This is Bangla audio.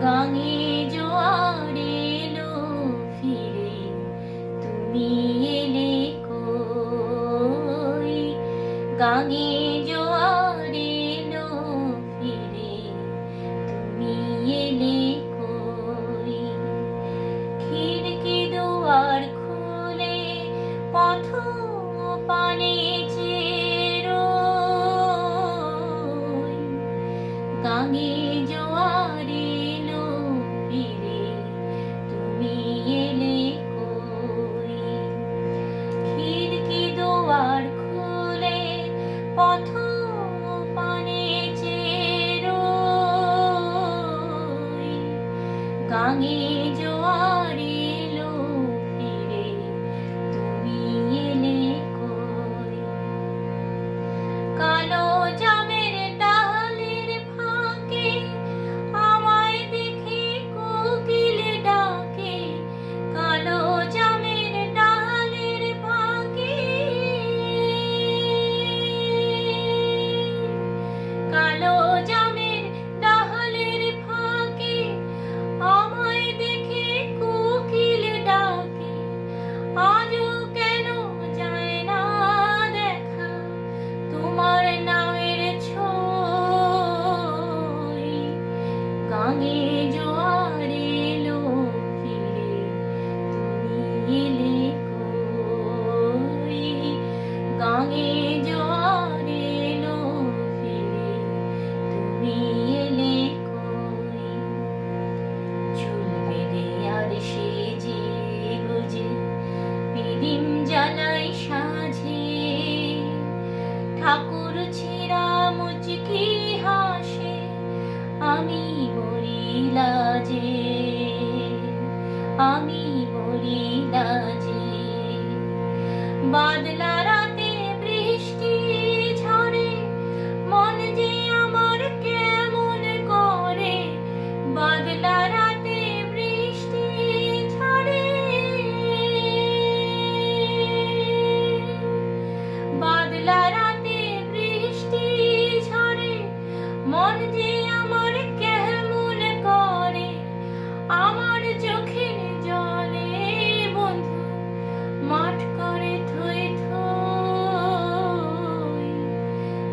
গাঙে জোয়ার এলো ফিরে তুমি এলে গাঙে জোয়ার গাঙে জোয়ার এলো ফিরে তুমি এলে কই? খুলে পথ পানে চেরোই গাঙে জোয়ার গাঙে জোয়ার এলো ফিরে তুমি গাঙে জোয়ার এলো ফিরে তুমি এলে কই চুল গুজে পিদিম জ্বালাই সাজে। ঠাকুর ছিড়া মুচকি হাসে, আমি যে আমি বলি না যে বাদলা রাতে বৃষ্টি ঝরে, মন যে আমার কেমন করে, বাদলা রাতে বৃষ্টি ঝরে। বাদলা রাতে বৃষ্টি ঝরে, মন যে